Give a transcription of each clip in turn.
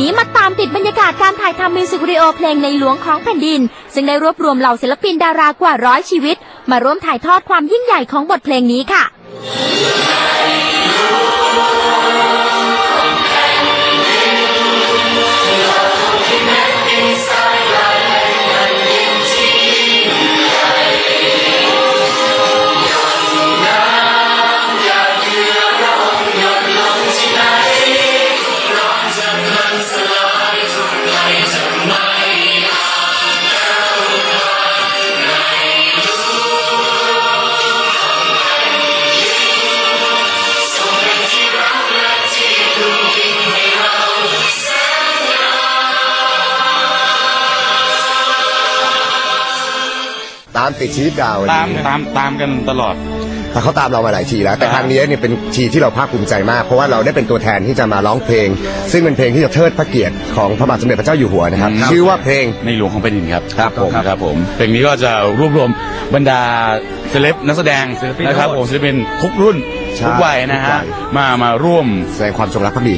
นี้มาตามติดบรรยากาศการถ่ายทำมิวสิกวิดีโอเพลงในหลวงของแผ่นดิน ซึ่งได้รวบรวมเหล่าศิลปินดารากว่าร้อยชีวิต มาร่วมถ่ายทอดความยิ่งใหญ่ของบทเพลงนี้ค่ะ ตามติดชีวิตดาวตามตามตามกันตลอด แต่เขาตามเรามาหลายทีแล้ว แต่ครับครั้งนี้เนี่ยเป็นทีที่เราภาคภูมิใจมาก เพราะว่าเราได้เป็นตัวแทนที่จะมาร้องเพลง ซึ่งเป็นเพลงที่จะเทิดพระเกียรติของพระบาทสมเด็จพระเจ้าอยู่หัวนะครับชื่อว่าเพลง ในหลวงของแผ่นดินครับครับผมครับผมเพลงนี้ก็จะรวบรวมบรรดาเซเลบนักแสดงนะครับผมศิลปินทุกรุ่นใช่ ทุกวัยนะทุกวัฮะยมามาร่วมแสดงความจงรักภักดี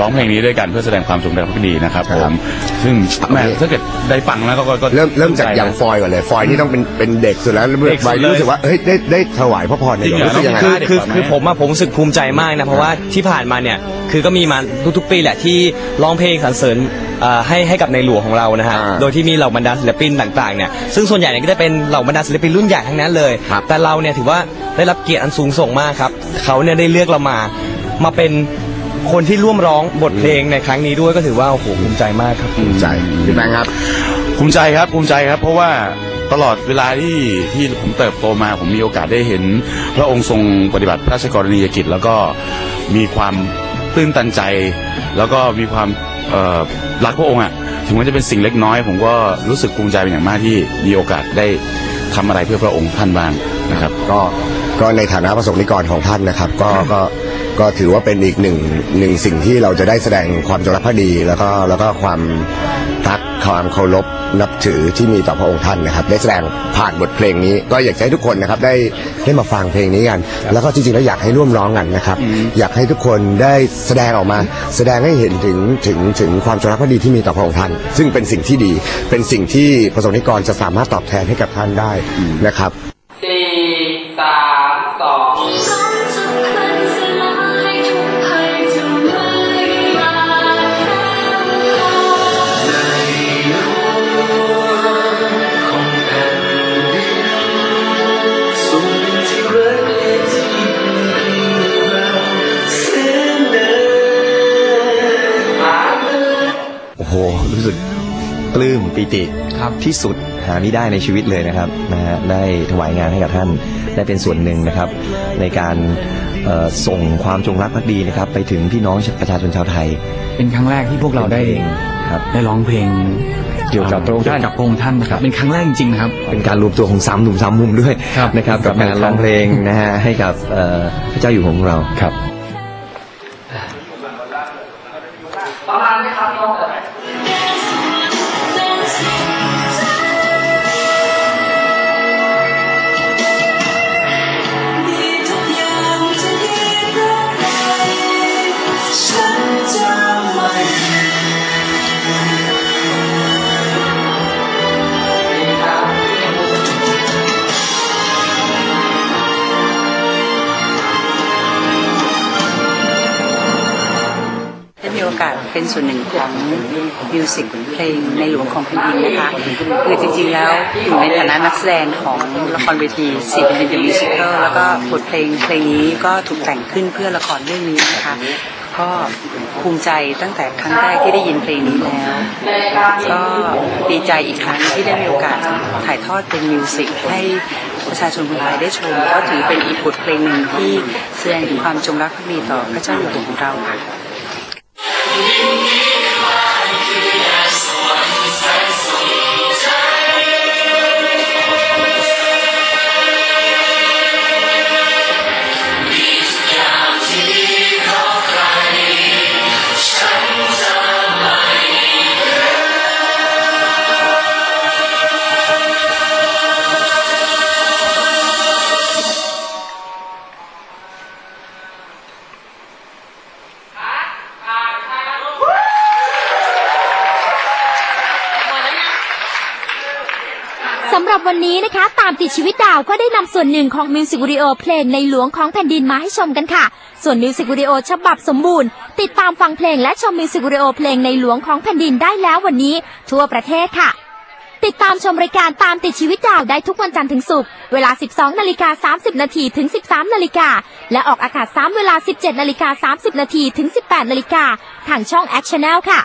ร้องเพลงนี้ด้วยกันเพื่อแสดงความจงรักภักดีนะครับคผรับมซึ่งแม่โอเคถ้าเกิดได้ฟังแล้วก็ก็เริ่มเริ่มจากภูใจอย่างฟอยก่อนเลย ฟอยนี่ต้องเป็นเป็นเด็กสุดแล้วเด็กสุวัยดเลยรู้สึกว่าเฮ้ยได้ได้ถวายพระพรในหลวงจริงเหรอรู้สึกยังไงต้คืงอคือคือผมอะผมรู้สึกภูมิใจมากนะเพราะว่าที่ผ่านมาเนี่ยคือก็มีมาทุกๆปีแหละที่ร้องเพลงสรรเสริญเอ่อให้ให้กับในหลวงของเรานะฮะอ่าโดยที่มีเหล่าบรรดาศิลปินต่างๆเนี่ย ซึ่งส่วนใหญ่เนี่ยก็จะเป็นเหล่าบรรดาศิลปินรุ่นใหญ่ทั้งนั้นเลยครับแต่เราเนี่ยถือว่า ได้รับเกียรติอันสูงส่งมากครับ เขาเนี่ยได้เลือกเรามา มาเป็นคนที่ร่วมร้องบทเพลงในครั้งนี้ด้วยก็ถือว่าโอ้โหภูมิใจมากครับ ภูมิใจพี่แบงค์ครับภูมิใจครับภูมิใจครับ เพราะว่าตลอดเวลาที่ที่ผมเติบโตมา ผมมีโอกาสได้เห็น พระองค์ทรงปฏิบัติพระราชกรณียกิจ แล้วก็มีความตื้นตันใจ แล้วก็มีความเอ่อรักพระองค์อะถึงแม้จะเป็นสิ่งเล็กน้อย ผมก็รู้สึกภูมิใจเป็นอย่างมากที่มีโอกาสได้ทำอะไรเพื่อพระองค์ท่านบ้างนะครับ ก็ ก็ในฐานะประสบนิกรของท่านนะครับ ก็ก็ก็ถือว่าเป็นอีกหนึ่งหนึ่งสิ่งที่เราจะได้แสดงความจงรักภักดี แล้วก็แล้วก็ความรักความเคารพนับถือที่มีต่อพระองค์ท่านนะครับ ได้แสดงผ่านบทเพลงนี้ ก็อยากจะให้ทุกคนนะครับได้ได้มาฟังเพลงนี้กัน แล้วก็จริงๆแล้วอยากให้ร่วมร้องกันนะครับ อยากให้ทุกคนได้แสดงออกมา แสดงให้เห็นถึงถึงถึงความจงรักภักดีที่มีต่อพระองค์ท่าน ซึ่งเป็นสิ่งที่ดีเป็นสิ่งที่ประสบนิกรจะสามารถตอบแทนให้กับท่านได้นะครับ หรู้สึกปลื้มปิติครับที่สุดหาไม่ได้ในชีวิตเลยนะครับนะฮะได้ถวายงานให้กับท่านได้เป็นส่วนหนึ่งนะครับ ในการเอ่อส่งความจงรักภักดีนะครับ ไปถึงพี่น้องประชาชนชาวไทยเป็นครั้งแรกที่พวกเราได้ครับ ได้ร้องเพลงเกี่ยวกับพระองค์ท่าน เกี่ยวกับพระองค์ท่านนะครับเป็นครั้งแรกจริงๆนะครับ เป็นการรวมตัวของสามหนุ่มสามมุมด้วยครับนะครับกับการร้องเพลงนะฮะให้กับเอ่อพระเจ้าอยู่หัวของเราครับ กาสเป็นส่วนหนึ่งของมิวสิกเพลงในหลวงของแผ่นดินนะคะคือจริงๆแล้วอยู่ในฐานะนักแสดงของละครเวทีสีเป็นเดินมิวสิคลแล้วก็บทเพลงเพลงนี้ก็ถูกแต่งขึ้นเพื่อละครเรื่องนี้นะคะก็ภูมิใจตั้งแต่ครั้งแรกที่ได้ยินเพลงนี้แล้ว ก็ดีใจอีกครั้งที่ได้มีโอกาสถ่ายทอดเป็นมิวสิกให้ประชาชนคนไทยได้ชม ก็ถือเป็นอีกบทเพลงหนึ่งที่แสดงถึงความจงรักภักดีต่อพระเจ้าอยู่หัวของเราค่ะ เสำหรับวันนี้นะคะ ตามติดชีวิตดาวก็ได้นำส่วนหนึ่งของมิวสิกวิดีโอเพลงในหลวงของแผ่นดินมาให้ชมกันค่ะ ส่วนมิวสิกวิดีโอฉบับสมบูรณ์ ติดตามฟังเพลงและชมมิวสิกวิดีโอเพลงในหลวงของแผ่นดินได้แล้ววันนี้ ทั่วประเทศค่ะ ติดตามชมรายการตามติดชีวิตดาวได้ทุกวันจันทร์ถึงศุกร์เวลา 12นาฬิกา30นาทีถึง 13นาฬิกาและออกอากาศซ้ำเวลา 17นาฬิกา30นาทีถึง 18นาฬิกาทางช่อง Action a l ค่ะ